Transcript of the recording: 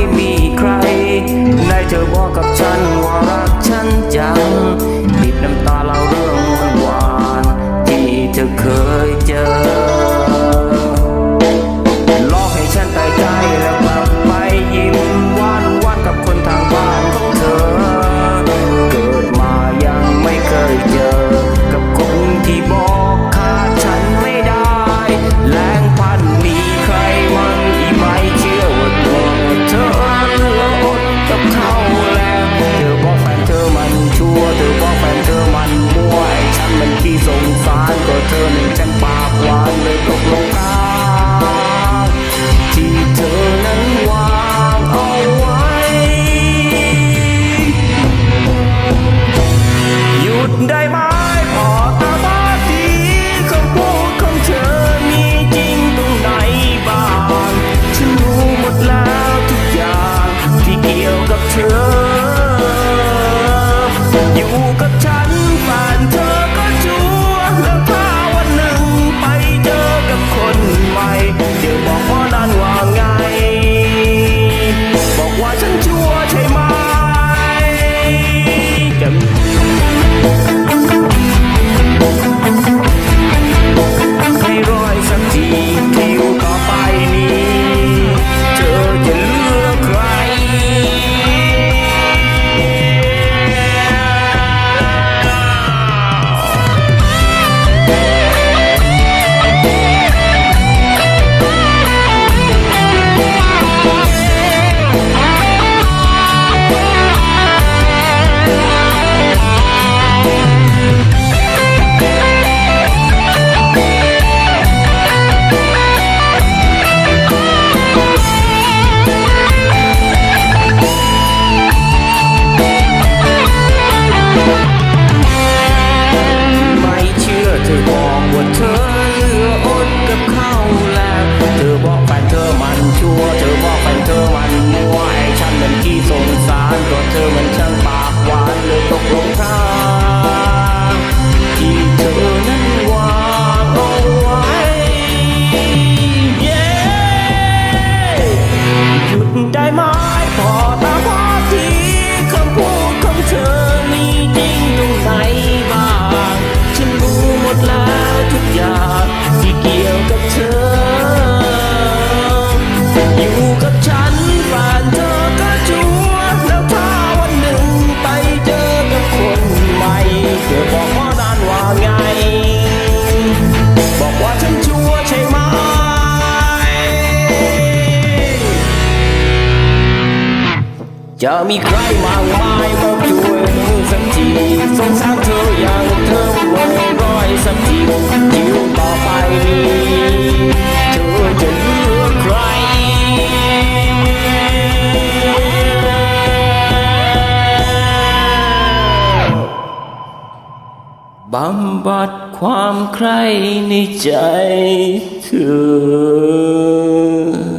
ไม่มีใคร ได้เธอบอกกับฉัน จะมีใครมากมายมาช่วยมึงสักทีสงสารเธออย่างเธอไม่ร้อยสักทีชีวิตต่อไปนี้เธอจะเลือกใครบำบัดความใครในใจเธอ